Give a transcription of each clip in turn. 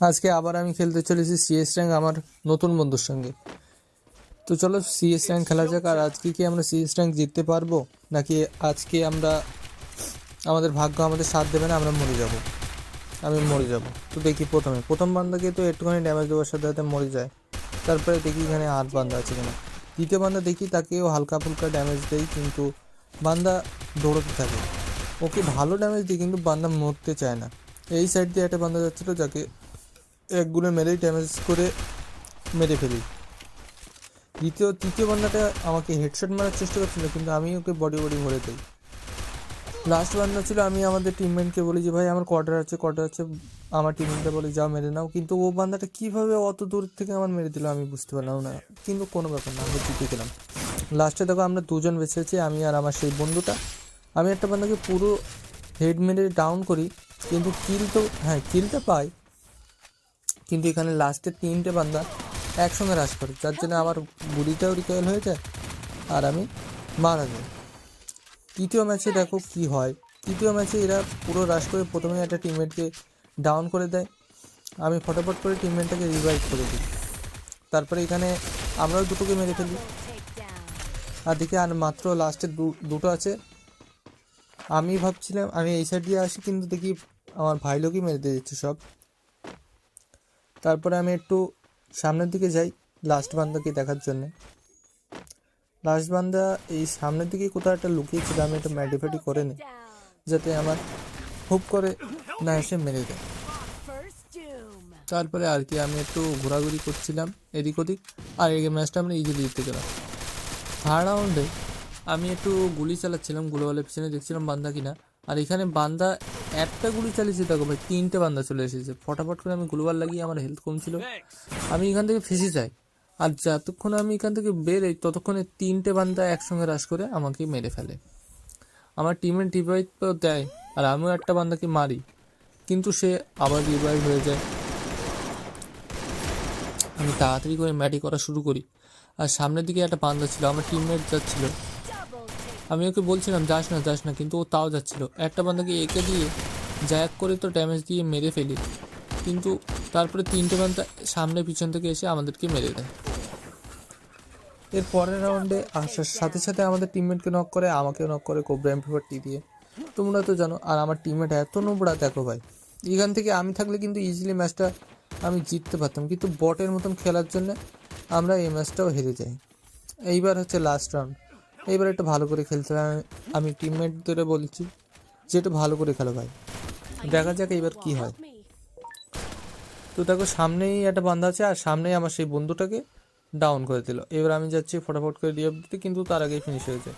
আজকে আবার আমি খেলতে চলেছি সিএস র্যাঙ্ক আমার নতুন বন্ধুর সঙ্গে। তো চলো সিএস র্যাঙ্ক খেলা যাক, আর আজকে কি আমরা সিএস র্যাঙ্ক জিততে পারব, নাকি আজকে আমরা আমাদের ভাগ্য আমাদের সাথ দেবে না, আমরা মরে যাব। আমি মরে যাব। তো দেখি প্রথমে। প্রথম বান্দাকে তো একটুখানি ড্যামেজ দেওয়ার সাথে সাথে মরে যায়। তারপরে দেখি এখানে আট বান্দা আছে কিনা। দ্বিতীয় বান্দা দেখি তাকেও হালকা ফুলকা ড্যামেজ দেয়, কিন্তু বান্দা দৌড়াতে থাকে। ওকে ভালো ড্যামেজ দিই কিন্তু বান্দা মরতে চায় না। এই সাইড দিয়ে একটা বান্দা যাচ্ছিল, যাকে একগুলো মেরেই ড্যামেজ করে মেরে ফেলি। দ্বিতীয়, তৃতীয় বান্দাটা আমাকে হেডশট মারার চেষ্টা করছিল, কিন্তু আমি ওকে বডি বডি ভরে দিই। লাস্ট বান্দা ছিল, আমি আমাদের টিমমেটকে বলি যে, ভাই, আমার কোয়ার্টার আছে কোয়ার্টার আছে, আমার টিমমেটটা বলে যা মেরে নাও। কিন্তু ও বান্দাটা কীভাবে অত দূর থেকে আমার মেরে দিল আমি বুঝতে পারলাম না। কিন্তু কোনো ব্যাপার না, আমরা জিতে গেলাম। লাস্টে দেখো, আমরা দুজন বেঁচে আছি, আমি আর আমার সেই বন্ধুটা। আমি একটা বান্দাকে পুরো হেড মেরে ডাউন করি, কিন্তু কিল তো হ্যাঁ কিলটা পাই কিন্তু এখানে লাস্টের তিনটে বান্দা একসঙ্গে রাশ করে। যার জন্য আমার গুলিটাও রিকয়েল হয়ে যায় আর আমি মারা যাই। তৃতীয় ম্যাচে দেখো কি হয়। তৃতীয় ম্যাচে এরা পুরো রাশ করে প্রথমে একটা টিমমেটকে ডাউন করে দেয়। আমি ফটাফট করে টিমমেটটাকে রিভাইভ করে দিই। তারপরে এখানে আমরাও দুটোকে মেরে ফেলি। আর দেখি আর মাত্র লাস্টে দুটো আছে। আমি ভাবছিলাম, আমি এই সাইড দিয়ে আসি, কিন্তু দেখি আমার ভাই লোকই মেরে দিয়ে দিচ্ছে সব। তারপরে আমি একটু সামনের দিকে যাই লাস্ট বান্দাকে দেখার জন্য। লাস্ট বান্দা এই সামনের দিকে কোথাও একটা লুকিয়েছিল, আমি একটু ম্যাডিফাইটি করে নিই যাতে আমার হুপ করে না এসে মেরে দেয়। তারপরে আর কি, আমি একটু ঘোরাঘুরি করছিলাম এদিক ওদিক, আর এই ম্যাচটা আমরা ইজিলি জিততে গেলাম। থার্ড রাউন্ডে আমি একটু গুলি চালাচ্ছিলাম গুলোওয়ালের পিছনে দেখছিলাম বান্দা কিনা। আর এখানে বান্দা একটা গুলি চালিয়েছে, দেখো ভাই, তিনটে বান্দা চলে এসেছে। ফটাফট করে আমি গুলোয়াল লাগিয়ে আমার হেলথ কম ছিল আমি এখান থেকে ফেসে যাই। আর যতক্ষণ আমি এখান থেকে বেরোই, ততক্ষণে তিনটে বান্দা একসঙ্গে রাশ করে আমাকে মেরে ফেলে। আমার টিমের তো দেয়, আর আমিও একটা বান্দাকে মারি। কিন্তু সে আবার রিভাইভ হয়ে যায়। আমি তাড়াতাড়ি করে ম্যাটি করা শুরু করি। আর সামনের দিকে একটা বান্দা ছিল, আমার টিমমেট যাচ্ছিল। আমি ওকে বলছিলাম, যাস না যাস না। কিন্তু ও তাও যাচ্ছিল। একটা বান্দাকে এঁকে দিয়ে জ্যাক করে তো ড্যামেজ দিয়ে মেরে ফেলি। কিন্তু তারপরে তিনটে বান্দা সামনে পিছন থেকে এসে আমাদেরকে মেরে দেয়। এর পরের রাউন্ডে আসার সাথে সাথে আমাদের টিমমেটকে নক করে আমাকেও নক করে কোবরা এম টি দিয়ে। তোমরা তো জানো, আর আমার টিমমেট এত নোবড়া দেখো ভাই। এখান থেকে আমি থাকলে কিন্তু ইজিলি ম্যাচটা আমি জিততে পারতাম। কিন্তু বটের মতন খেলার জন্য আমরা এই ম্যাচটাও হেরে যাই। এইবার হচ্ছে লাস্ট রাউন্ড এইবার একটু ভালো করে খেলতে হবে। আমি- টিমমেটদের বলছি যে একটু ভালো করে খেলো ভাই। দেখা যাক এইবার কি হয়। তো দেখো সামনেই একটা বান্ধা আছে আর সামনেই আমার সেই বন্ধুটাকে ডাউন করে দিল। এবার আমি যাচ্ছি ফটাফট করে রিয়াপ দিতে, কিন্তু তার আগেই ফিনিশ হয়ে যায়।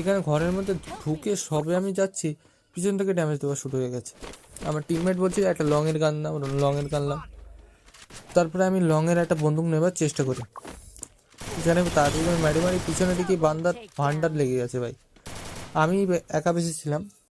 এখানে ঘরের মধ্যে ঢুকে সবে আমি যাচ্ছি, পিছন থেকে ড্যামেজ দেওয়া শুরু হয়ে গেছে। আমার টিমমেট বলছে, একটা লংয়ের গান নাম লংয়ের গানলাম তারপরে আমি লংয়ের একটা বন্দুক নেবার চেষ্টা করি। তাড়াতাড়ি করে মারি মারি পিছনের দিকে বান্দার ভান্ডার লেগে গেছে ভাই। আমি একা বেশি ছিলাম।